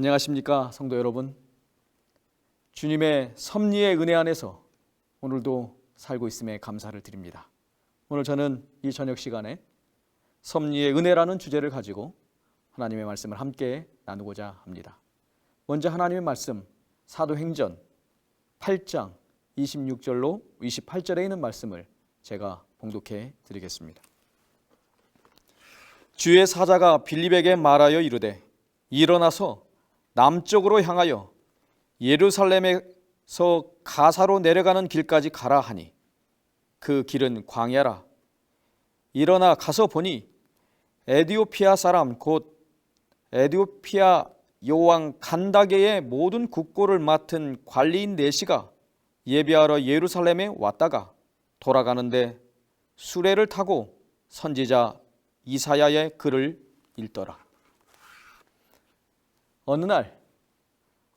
안녕하십니까 성도 여러분. 주님의 섭리의 은혜 안에서 오늘도 살고 있음에 감사를 드립니다. 오늘 저는 이 저녁 시간에 섭리의 은혜라는 주제를 가지고 하나님의 말씀을 함께 나누고자 합니다. 먼저 하나님의 말씀 사도행전 8장 26절로 28절에 있는 말씀을 제가 봉독해 드리겠습니다. 주의 사자가 빌립에게 말하여 이르되 일어나서 남쪽으로 향하여 예루살렘에서 가사로 내려가는 길까지 가라 하니 그 길은 광야라 일어나 가서 보니 에디오피아 사람 곧 에디오피아 여왕 간다게의 모든 국고를 맡은 관리인 네시가 예배하러 예루살렘에 왔다가 돌아가는데 수레를 타고 선지자 이사야의 글을 읽더라. 어느 날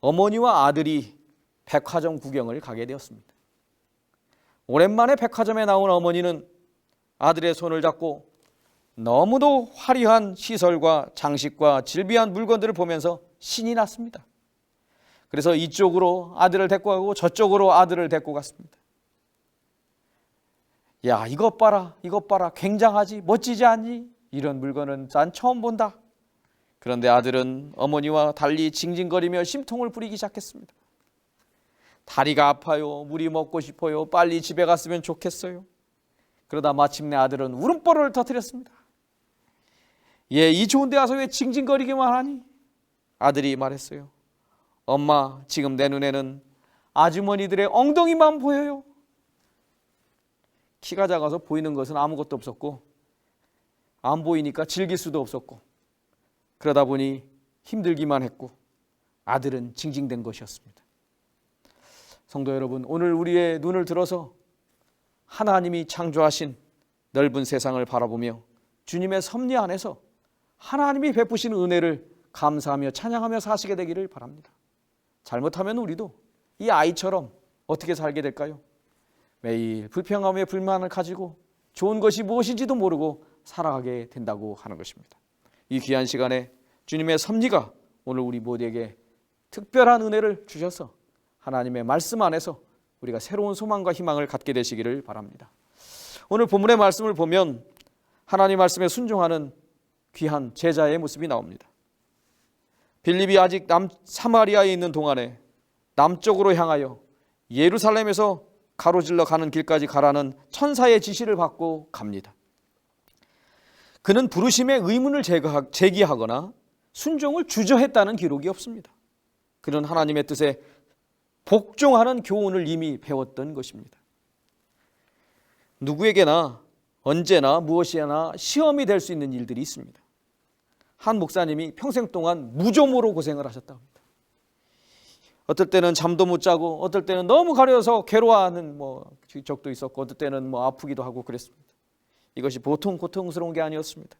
어머니와 아들이 백화점 구경을 가게 되었습니다. 오랜만에 백화점에 나온 어머니는 아들의 손을 잡고 너무도 화려한 시설과 장식과 질비한 물건들을 보면서 신이 났습니다. 그래서 이쪽으로 아들을 데리고 가고 저쪽으로 아들을 데리고 갔습니다. 야, 이것 봐라, 이것 봐라, 굉장하지, 멋지지 않니? 이런 물건은 난 처음 본다. 그런데 아들은 어머니와 달리 징징거리며 심통을 부리기 시작했습니다. 다리가 아파요. 물이 먹고 싶어요. 빨리 집에 갔으면 좋겠어요. 그러다 마침내 아들은 울음보를 터뜨렸습니다. 예, 이 좋은 데 와서 왜 징징거리기만 하니? 아들이 말했어요. 엄마, 지금 내 눈에는 아주머니들의 엉덩이만 보여요. 키가 작아서 보이는 것은 아무것도 없었고 안 보이니까 즐길 수도 없었고 그러다 보니 힘들기만 했고 아들은 징징댄 것이었습니다. 성도 여러분, 오늘 우리의 눈을 들어서 하나님이 창조하신 넓은 세상을 바라보며 주님의 섭리 안에서 하나님이 베푸신 은혜를 감사하며 찬양하며 사시게 되기를 바랍니다. 잘못하면 우리도 이 아이처럼 어떻게 살게 될까요? 매일 불평하며 불만을 가지고 좋은 것이 무엇인지도 모르고 살아가게 된다고 하는 것입니다. 이 귀한 시간에 주님의 섭리가 오늘 우리 모두에게 특별한 은혜를 주셔서 하나님의 말씀 안에서 우리가 새로운 소망과 희망을 갖게 되시기를 바랍니다. 오늘 본문의 말씀을 보면 하나님 말씀에 순종하는 귀한 제자의 모습이 나옵니다. 빌립이 아직 남 사마리아에 있는 동안에 남쪽으로 향하여 예루살렘에서 가로질러 가는 길까지 가라는 천사의 지시를 받고 갑니다. 그는 부르심의 의문을 제기하거나 순종을 주저했다는 기록이 없습니다. 그는 하나님의 뜻에 복종하는 교훈을 이미 배웠던 것입니다. 누구에게나 언제나 무엇이나 시험이 될 수 있는 일들이 있습니다. 한 목사님이 평생 동안 무좀으로 고생을 하셨다고 합니다. 어떨 때는 잠도 못 자고 어떨 때는 너무 가려서 괴로워하는 뭐 적도 있었고 어떨 때는 뭐 아프기도 하고 그랬습니다. 이것이 보통 고통스러운 게 아니었습니다.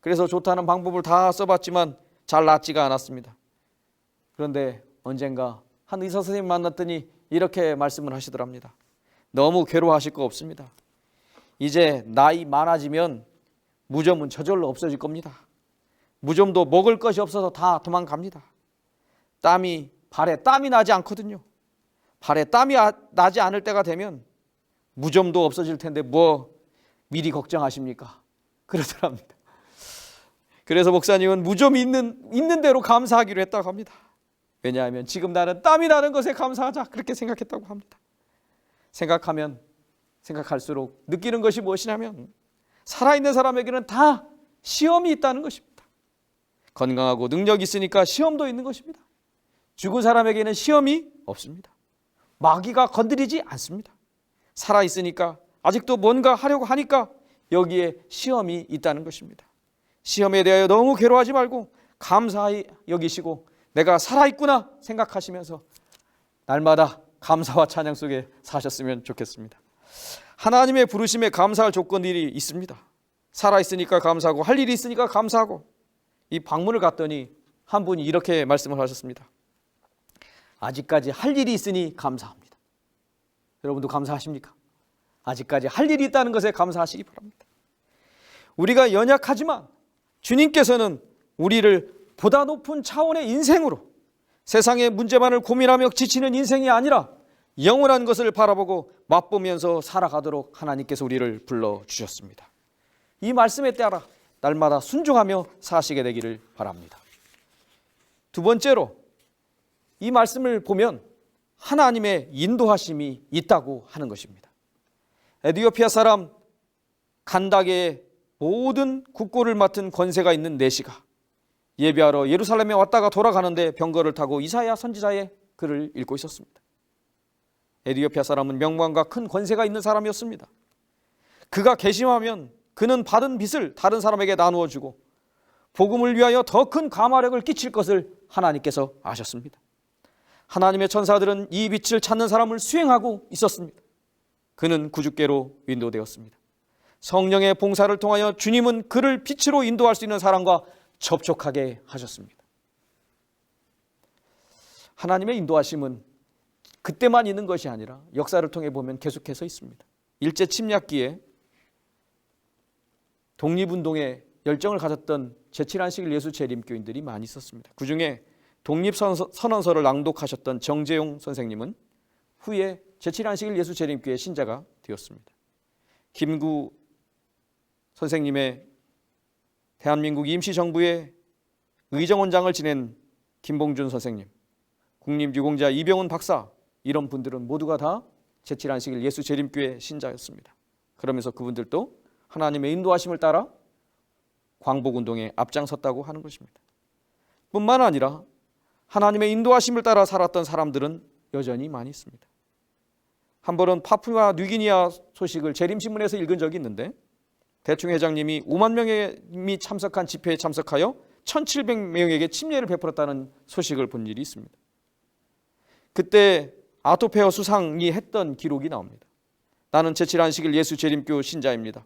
그래서 좋다는 방법을 다 써봤지만 잘 낫지가 않았습니다. 그런데 언젠가 한 의사 선생님 만났더니 이렇게 말씀을 하시더랍니다. 너무 괴로워하실 거 없습니다. 이제 나이 많아지면 무좀은 저절로 없어질 겁니다. 무좀도 먹을 것이 없어서 다 도망갑니다. 땀이 발에 땀이 나지 않거든요. 발에 땀이 아, 나지 않을 때가 되면 무좀도 없어질 텐데 뭐 미리 걱정하십니까? 그러더랍니다. 그래서 목사님은 무좀이 있는 있는 대로 감사하기로 했다고 합니다. 왜냐하면 지금 나는 땀이 나는 것에 감사하자 그렇게 생각했다고 합니다. 생각하면 생각할수록 느끼는 것이 무엇이냐면 살아있는 사람에게는 다 시험이 있다는 것입니다. 건강하고 능력 있으니까 시험도 있는 것입니다. 죽은 사람에게는 시험이 없습니다. 마귀가 건드리지 않습니다. 살아 있으니까 아직도 뭔가 하려고 하니까 여기에 시험이 있다는 것입니다. 시험에 대하여 너무 괴로워하지 말고 감사히 여기시고 내가 살아있구나 생각하시면서 날마다 감사와 찬양 속에 사셨으면 좋겠습니다. 하나님의 부르심에 감사할 조건들이 있습니다. 살아있으니까 감사하고 할 일이 있으니까 감사하고 이 방문을 갔더니 한 분이 이렇게 말씀을 하셨습니다. 아직까지 할 일이 있으니 감사합니다. 여러분도 감사하십니까? 아직까지 할 일이 있다는 것에 감사하시기 바랍니다. 우리가 연약하지만 주님께서는 우리를 보다 높은 차원의 인생으로 세상의 문제만을 고민하며 지치는 인생이 아니라 영원한 것을 바라보고 맛보면서 살아가도록 하나님께서 우리를 불러 주셨습니다. 이 말씀에 따라 날마다 순종하며 사시게 되기를 바랍니다. 두 번째로 이 말씀을 보면 하나님의 인도하심이 있다고 하는 것입니다. 에디오피아 사람 간다게의 모든 국고를 맡은 권세가 있는 내시가 예배하러 예루살렘에 왔다가 돌아가는데 병거를 타고 이사야 선지자의 글을 읽고 있었습니다. 에디오피아 사람은 명망과 큰 권세가 있는 사람이었습니다. 그가 개심하면 그는 받은 빚을 다른 사람에게 나누어 주고 복음을 위하여 더큰 가마력을 끼칠 것을 하나님께서 아셨습니다. 하나님의 천사들은 이 빛을 찾는 사람을 수행하고 있었습니다. 그는 구주께로 인도되었습니다. 성령의 봉사를 통하여 주님은 그를 빛으로 인도할 수 있는 사람과 접촉하게 하셨습니다. 하나님의 인도하심은 그때만 있는 것이 아니라 역사를 통해 보면 계속해서 있습니다. 일제 침략기에 독립운동에 열정을 가졌던 제7한식 예수 재림교인들이 많이 있었습니다. 그 중에 독립선언서를 낭독하셨던 정재용 선생님은 후에 제7한식 예수 재림교의 신자가 되었습니다. 김구 선생님의 대한민국 임시정부의 의정원장을 지낸 김봉준 선생님, 국립유공자 이병훈 박사 이런 분들은 모두가 다 제7안식일 예수 재림교회 신자였습니다. 그러면서 그분들도 하나님의 인도하심을 따라 광복운동에 앞장섰다고 하는 것입니다. 뿐만 아니라 하나님의 인도하심을 따라 살았던 사람들은 여전히 많이 있습니다. 한 번은 파푸아 뉴기니아 소식을 재림신문에서 읽은 적이 있는데 대충 회장님이 5만 명이 참석한 집회에 참석하여 1,700명에게 침례를 베풀었다는 소식을 본 일이 있습니다. 그때 아토페어 수상이 했던 기록이 나옵니다. 나는 제7안식일 예수 재림교 신자입니다.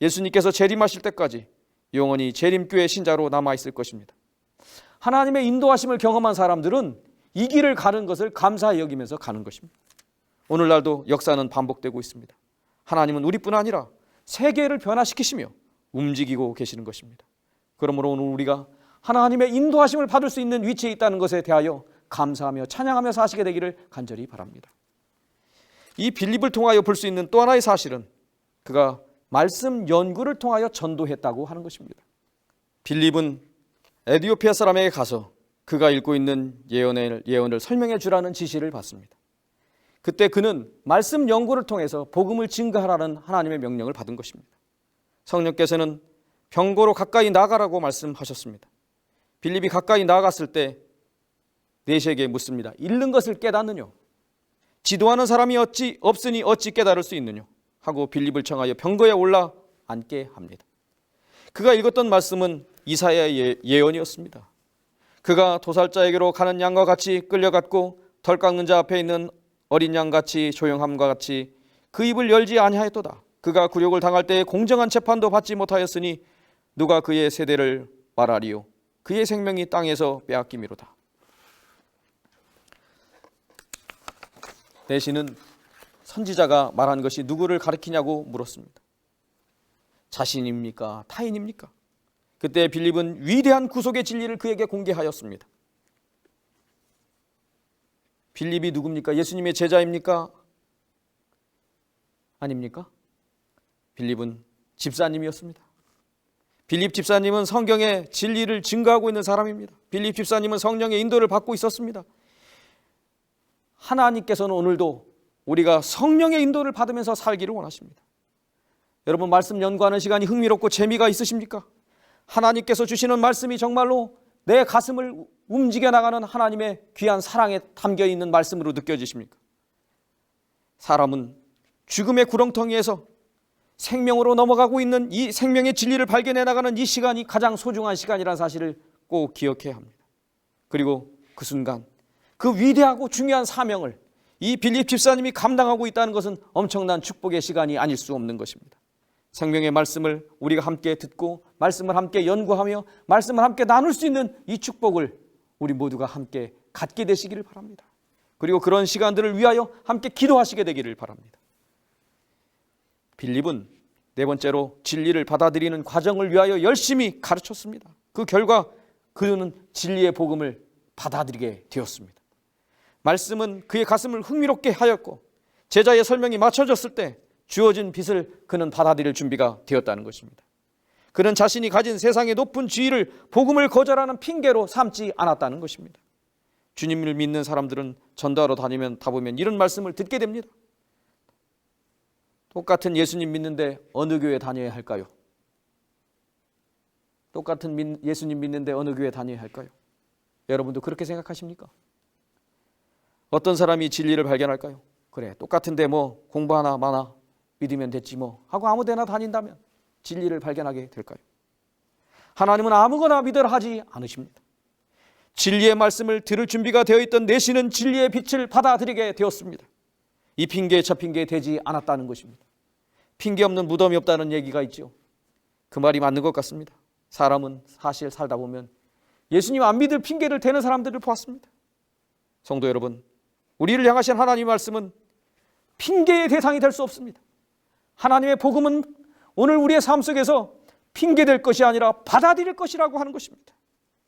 예수님께서 재림하실 때까지 영원히 재림교의 신자로 남아 있을 것입니다. 하나님의 인도하심을 경험한 사람들은 이 길을 가는 것을 감사히 여기면서 가는 것입니다. 오늘날도 역사는 반복되고 있습니다. 하나님은 우리뿐 아니라 세계를 변화시키시며 움직이고 계시는 것입니다. 그러므로 오늘 우리가 하나님의 인도하심을 받을 수 있는 위치에 있다는 것에 대하여 감사하며 찬양하며 사시게 되기를 간절히 바랍니다. 이 빌립을 통하여 볼 수 있는 또 하나의 사실은 그가 말씀 연구를 통하여 전도했다고 하는 것입니다. 빌립은 에디오피아 사람에게 가서 그가 읽고 있는 예언을, 예언을 설명해 주라는 지시를 받습니다. 그때 그는 말씀 연구를 통해서 복음을 증거하라는 하나님의 명령을 받은 것입니다. 성령께서는 병고로 가까이 나가라고 말씀하셨습니다. 빌립이 가까이 나갔을 때 내시에게 묻습니다. 잃는 것을 깨닫느뇨? 지도하는 사람이 어찌 없으니 어찌 깨달을 수 있느뇨? 하고 빌립을 청하여 병거에 올라 앉게 합니다. 그가 읽었던 말씀은 이사야의 예언이었습니다. 그가 도살자에게로 가는 양과 같이 끌려갔고 덜 깎는 자 앞에 있는 어린 양같이 조용함과 같이 그 입을 열지 아니하였도다. 그가 굴욕을 당할 때 공정한 재판도 받지 못하였으니 누가 그의 세대를 말하리요. 그의 생명이 땅에서 빼앗김이로다. 대신은 선지자가 말한 것이 누구를 가리키냐고 물었습니다. 자신입니까? 타인입니까? 그때 빌립은 위대한 구속의 진리를 그에게 공개하였습니다. 빌립이 누굽니까? 예수님의 제자입니까? 아닙니까? 빌립은 집사님이었습니다. 빌립 집사님은 성경의 진리를 증거하고 있는 사람입니다. 빌립 집사님은 성령의 인도를 받고 있었습니다. 하나님께서는 오늘도 우리가 성령의 인도를 받으면서 살기를 원하십니다. 여러분 말씀 연구하는 시간이 흥미롭고 재미가 있으십니까? 하나님께서 주시는 말씀이 정말로 내 가슴을 움직여 나가는 하나님의 귀한 사랑에 담겨 있는 말씀으로 느껴지십니까? 사람은 죽음의 구렁텅이에서 생명으로 넘어가고 있는 이 생명의 진리를 발견해 나가는 이 시간이 가장 소중한 시간이라는 사실을 꼭 기억해야 합니다. 그리고 그 순간 그 위대하고 중요한 사명을 이 빌립 집사님이 감당하고 있다는 것은 엄청난 축복의 시간이 아닐 수 없는 것입니다. 생명의 말씀을 우리가 함께 듣고 말씀을 함께 연구하며 말씀을 함께 나눌 수 있는 이 축복을 우리 모두가 함께 갖게 되시기를 바랍니다. 그리고 그런 시간들을 위하여 함께 기도하시게 되기를 바랍니다. 빌립은 네 번째로 진리를 받아들이는 과정을 위하여 열심히 가르쳤습니다. 그 결과 그는 진리의 복음을 받아들이게 되었습니다. 말씀은 그의 가슴을 흥미롭게 하였고 제자의 설명이 맞춰졌을 때 주어진 빚을 그는 받아들일 준비가 되었다는 것입니다. 그는 자신이 가진 세상의 높은 지위를 복음을 거절하는 핑계로 삼지 않았다는 것입니다. 주님을 믿는 사람들은 전도하러 다니면 다 보면 이런 말씀을 듣게 됩니다. 똑같은 예수님 믿는데 어느 교회 다녀야 할까요? 똑같은 민- 예수님 믿는데 어느 교회 다녀야 할까요? 여러분도 그렇게 생각하십니까? 어떤 사람이 진리를 발견할까요? 그래 똑같은데 뭐 공부 하나 마나 믿으면 됐지 뭐 하고 아무 데나 다닌다면 진리를 발견하게 될까요? 하나님은 아무거나 믿으라 하지 않으십니다. 진리의 말씀을 들을 준비가 되어 있던 내시는 진리의 빛을 받아들이게 되었습니다. 이 핑계 저 핑계 되지 않았다는 것입니다. 핑계 없는 무덤이 없다는 얘기가 있죠. 그 말이 맞는 것 같습니다. 사람은 사실 살다 보면 예수님 안 믿을 핑계를 대는 사람들을 보았습니다. 성도 여러분, 우리를 향하신 하나님의 말씀은 핑계의 대상이 될 수 없습니다. 하나님의 복음은 오늘 우리의 삶 속에서 핑계될 것이 아니라 받아들일 것이라고 하는 것입니다.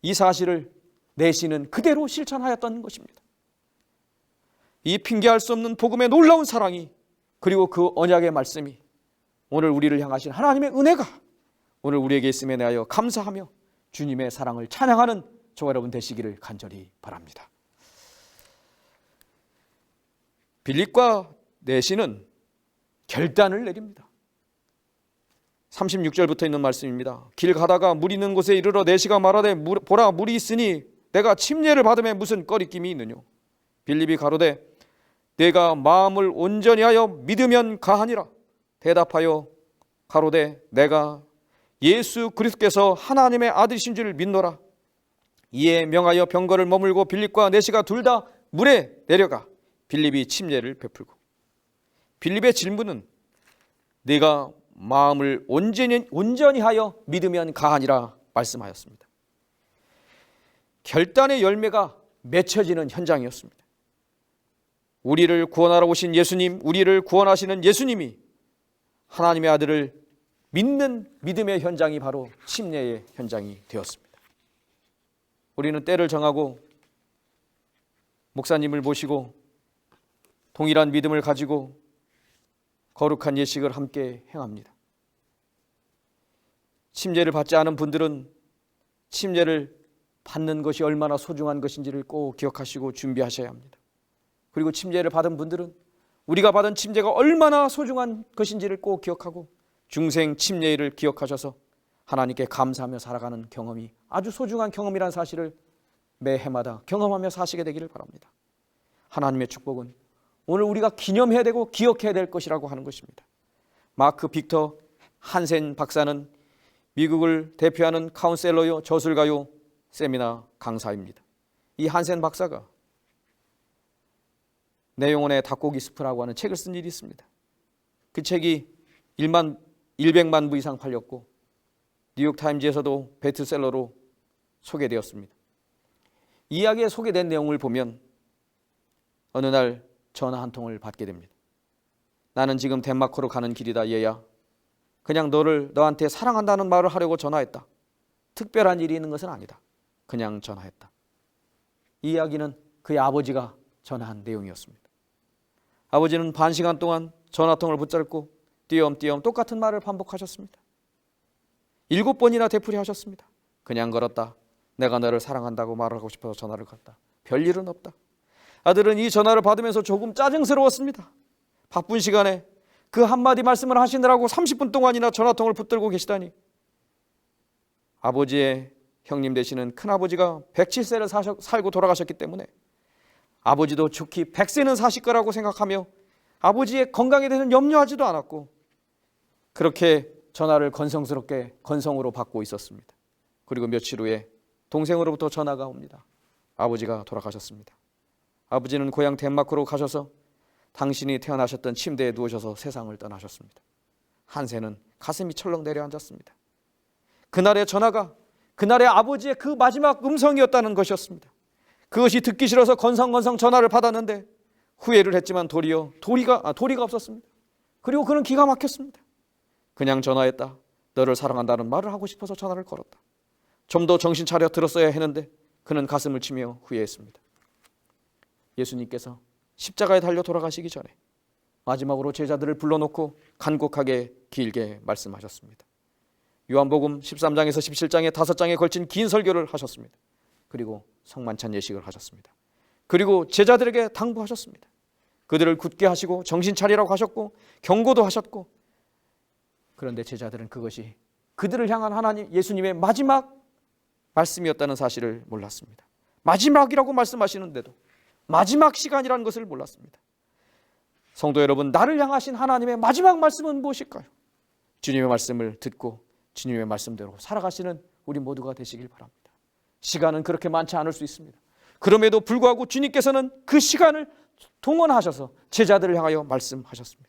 이 사실을 내시는 그대로 실천하였던 것입니다. 이 핑계할 수 없는 복음의 놀라운 사랑이 그리고 그 언약의 말씀이 오늘 우리를 향하신 하나님의 은혜가 오늘 우리에게 있음에 대하여 감사하며 주님의 사랑을 찬양하는 저와 여러분 되시기를 간절히 바랍니다. 빌립과 내시는 결단을 내립니다. 36절부터 있는 말씀입니다. 길 가다가 물 있는 곳에 이르러 내시가 말하되 물- 보라 물이 있으니 내가 침례를 받음에 무슨 꺼리낌이 있느냐 빌립이 가로되 내가 마음을 온전히 하여 믿으면 가하니라. 대답하여 가로되 내가 예수 그리스도께서 하나님의 아들이신 줄 믿노라. 이에 명하여 병거를 머물고 빌립과 내시가 둘 다 물에 내려가 빌립이 침례를 베풀고. 빌립의 질문은 네가 마음을 온전히, 온전히 하여 믿으면 가하니라 말씀하였습니다. 결단의 열매가 맺혀지는 현장이었습니다. 우리를 구원하러 오신 예수님, 우리를 구원하시는 예수님이 하나님의 아들을 믿는 믿음의 현장이 바로 침례의 현장이 되었습니다. 우리는 때를 정하고 목사님을 모시고 동일한 믿음을 가지고 거룩한 예식을 함께 행합니다. 침례를 받지 않은 분들은 침례를 받는 것이 얼마나 소중한 것인지를 꼭 기억하시고 준비하셔야 합니다. 그리고 침례를 받은 분들은 우리가 받은 침례가 얼마나 소중한 것인지를 꼭 기억하고 중생 침례를 기억하셔서 하나님께 감사하며 살아가는 경험이 아주 소중한 경험이라는 사실을 매 해마다 경험하며 사시게 되기를 바랍니다. 하나님의 축복은 오늘 우리가 기념해야 되고 기억해야 될 것이라고 하는 것입니다. 마크 빅터 한센 박사는 미국을 대표하는 카운셀러요 저술가요 세미나 강사입니다. 이 한센 박사가 내 영혼의 닭고기 스프라고 하는 책을 쓴 일이 있습니다. 그 책이 1만 100만 부 이상 팔렸고 뉴욕 타임즈에서도 베스트셀러로 소개되었습니다. 이 이야기에 소개된 내용을 보면 어느 날 전화 한 통을 받게 됩니다. 나는 지금 덴마크로 가는 길이다 얘야. 그냥 너를 너한테 사랑한다는 말을 하려고 전화했다. 특별한 일이 있는 것은 아니다. 그냥 전화했다. 이 이야기는 그의 아버지가 전화한 내용이었습니다. 아버지는 반 시간 동안 전화통을 붙잡고 띄엄띄엄 똑같은 말을 반복하셨습니다. 일곱 번이나 되풀이 하셨습니다. 그냥 걸었다. 내가 너를 사랑한다고 말하고 싶어서 전화를 걸었다. 별일은 없다. 아들은 이 전화를 받으면서 조금 짜증스러웠습니다. 바쁜 시간에 그 한마디 말씀을 하시느라고 30분 동안이나 전화통을 붙들고 계시다니. 아버지의 형님 되시는 큰아버지가 107세를 사셔, 살고 돌아가셨기 때문에 아버지도 좋기 100세는 사실 거라고 생각하며 아버지의 건강에 대해서는 염려하지도 않았고 그렇게 전화를 건성스럽게 건성으로 받고 있었습니다. 그리고 며칠 후에 동생으로부터 전화가 옵니다. 아버지가 돌아가셨습니다. 아버지는 고향 덴마크로 가셔서 당신이 태어나셨던 침대에 누우셔서 세상을 떠나셨습니다. 한세는 가슴이 철렁 내려앉았습니다. 그날의 전화가 그날의 아버지의 그 마지막 음성이었다는 것이었습니다. 그것이 듣기 싫어서 건성건성 전화를 받았는데 후회를 했지만 도리어 도리가 아, 도리가 없었습니다. 그리고 그는 기가 막혔습니다. 그냥 전화했다. 너를 사랑한다는 말을 하고 싶어서 전화를 걸었다. 좀 더 정신 차려 들었어야 했는데 그는 가슴을 치며 후회했습니다. 예수님께서 십자가에 달려 돌아가시기 전에 마지막으로 제자들을 불러놓고 간곡하게 길게 말씀하셨습니다. 요한복음 13장에서 17장에 다섯 장에 걸친 긴 설교를 하셨습니다. 그리고 성만찬 예식을 하셨습니다. 그리고 제자들에게 당부하셨습니다. 그들을 굳게 하시고 정신 차리라고 하셨고 경고도 하셨고 그런데 제자들은 그것이 그들을 향한 하나님 예수님의 마지막 말씀이었다는 사실을 몰랐습니다. 마지막이라고 말씀하시는데도 마지막 시간이라는 것을 몰랐습니다. 성도 여러분, 나를 향하신 하나님의 마지막 말씀은 무엇일까요? 주님의 말씀을 듣고 주님의 말씀대로 살아가시는 우리 모두가 되시길 바랍니다. 시간은 그렇게 많지 않을 수 있습니다. 그럼에도 불구하고 주님께서는 그 시간을 동원하셔서 제자들을 향하여 말씀하셨습니다.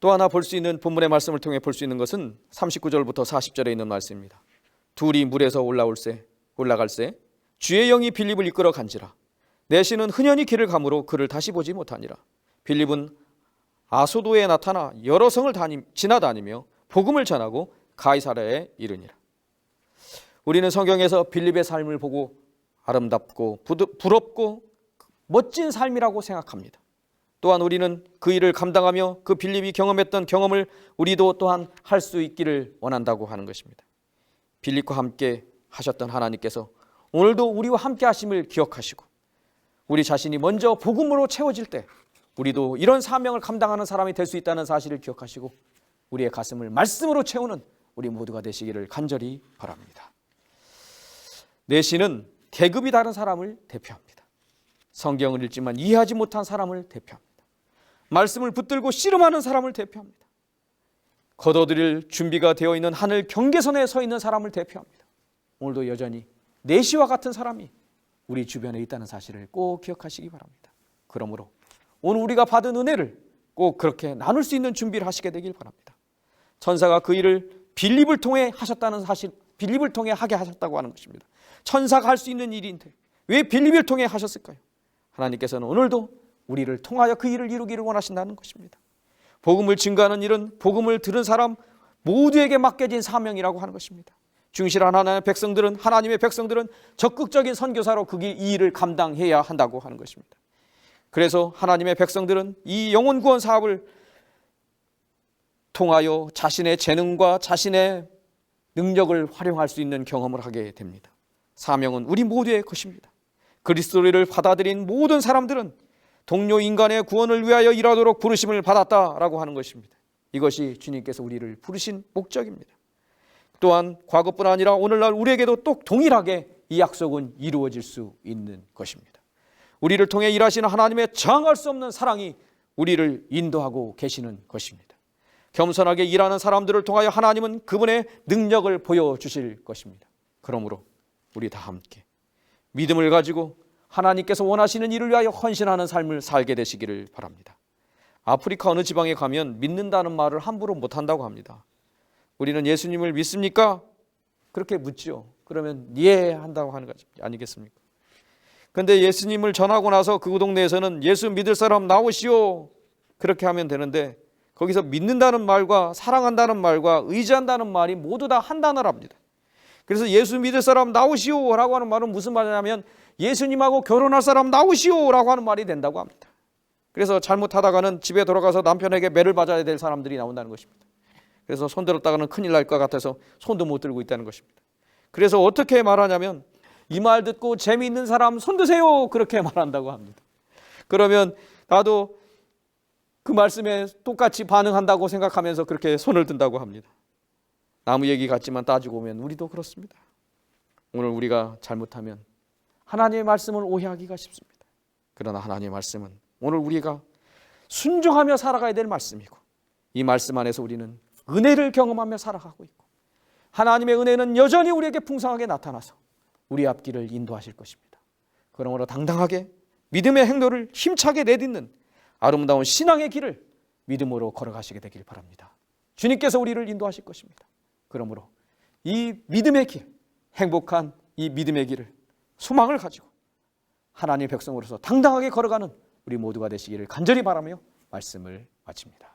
또 하나 볼 수 있는 본문의 말씀을 통해 볼 수 있는 것은 39절부터 40절에 있는 말씀입니다. 둘이 물에서 올라올세 올라갈세 주의 영이 빌립을 이끌어 간지라 내시는 흔연히 길을 가므로 그를 다시 보지 못하니라 빌립은 아소도에 나타나 여러 성을 다니, 지나다니며 복음을 전하고 가이사라에 이르니라 우리는 성경에서 빌립의 삶을 보고 아름답고 부럽고 멋진 삶이라고 생각합니다. 또한 우리는 그 일을 감당하며 그 빌립이 경험했던 경험을 우리도 또한 할 수 있기를 원한다고 하는 것입니다. 빌립과 함께 하셨던 하나님께서 오늘도 우리와 함께 하심을 기억하시고 우리 자신이 먼저 복음으로 채워질 때 우리도 이런 사명을 감당하는 사람이 될 수 있다는 사실을 기억하시고 우리의 가슴을 말씀으로 채우는 우리 모두가 되시기를 간절히 바랍니다. 내시는 계급이 다른 사람을 대표합니다. 성경을 읽지만 이해하지 못한 사람을 대표합니다. 말씀을 붙들고 씨름하는 사람을 대표합니다. 걷어들일 준비가 되어 있는 하늘 경계선에 서 있는 사람을 대표합니다. 오늘도 여전히 내시와 같은 사람이 우리 주변에 있다는 사실을 꼭 기억하시기 바랍니다. 그러므로 오늘 우리가 받은 은혜를 꼭 그렇게 나눌 수 있는 준비를 하시게 되길 바랍니다. 천사가 그 일을 빌립을 통해 하셨다는 사실, 빌립을 통해 하게 하셨다고 하는 것입니다. 천사가 할 수 있는 일인데 왜 빌립을 통해 하셨을까요? 하나님께서는 오늘도 우리를 통하여 그 일을 이루기를 원하신다는 것입니다. 복음을 증거하는 일은 복음을 들은 사람 모두에게 맡겨진 사명이라고 하는 것입니다. 중실한 하나님의 백성들은 하나님의 백성들은 적극적인 선교사로 그이 일을 감당해야 한다고 하는 것입니다. 그래서 하나님의 백성들은 이 영혼 구원 사업을 통하여 자신의 재능과 자신의 능력을 활용할 수 있는 경험을 하게 됩니다. 사명은 우리 모두의 것입니다. 그리스도를 받아들인 모든 사람들은 동료 인간의 구원을 위하여 일하도록 부르심을 받았다라고 하는 것입니다. 이것이 주님께서 우리를 부르신 목적입니다. 또한 과거뿐 아니라 오늘날 우리에게도 또 동일하게 이 약속은 이루어질 수 있는 것입니다. 우리를 통해 일하시는 하나님의 장할 수 없는 사랑이 우리를 인도하고 계시는 것입니다. 겸손하게 일하는 사람들을 통하여 하나님은 그분의 능력을 보여주실 것입니다. 그러므로 우리 다 함께 믿음을 가지고 하나님께서 원하시는 일을 위하여 헌신하는 삶을 살게 되시기를 바랍니다. 아프리카 어느 지방에 가면 믿는다는 말을 함부로 못한다고 합니다. 우리는 예수님을 믿습니까? 그렇게 묻죠. 그러면 예 한다고 하는 거 아니겠습니까? 근데 예수님을 전하고 나서 그 동네에서는 예수 믿을 사람 나오시오. 그렇게 하면 되는데 거기서 믿는다는 말과 사랑한다는 말과 의지한다는 말이 모두 다 한 단어랍니다. 그래서 예수 믿을 사람 나오시오라고 하는 말은 무슨 말이냐면 예수님하고 결혼할 사람 나오시오라고 하는 말이 된다고 합니다. 그래서 잘못하다가는 집에 돌아가서 남편에게 매를 맞아야 될 사람들이 나온다는 것입니다. 그래서 손 들었다가는 큰일 날 것 같아서 손도 못 들고 있다는 것입니다. 그래서 어떻게 말하냐면 이 말 듣고 재미있는 사람 손 드세요 그렇게 말한다고 합니다. 그러면 나도 그 말씀에 똑같이 반응한다고 생각하면서 그렇게 손을 든다고 합니다. 나무 얘기 같지만 따지고 보면 우리도 그렇습니다. 오늘 우리가 잘못하면 하나님의 말씀을 오해하기가 쉽습니다. 그러나 하나님의 말씀은 오늘 우리가 순종하며 살아가야 될 말씀이고 이 말씀 안에서 우리는 은혜를 경험하며 살아가고 있고 하나님의 은혜는 여전히 우리에게 풍성하게 나타나서 우리 앞길을 인도하실 것입니다. 그러므로 당당하게 믿음의 행로를 힘차게 내딛는 아름다운 신앙의 길을 믿음으로 걸어가시게 되길 바랍니다. 주님께서 우리를 인도하실 것입니다. 그러므로 이 믿음의 길, 행복한 이 믿음의 길을 소망을 가지고 하나님의 백성으로서 당당하게 걸어가는 우리 모두가 되시기를 간절히 바라며 말씀을 마칩니다.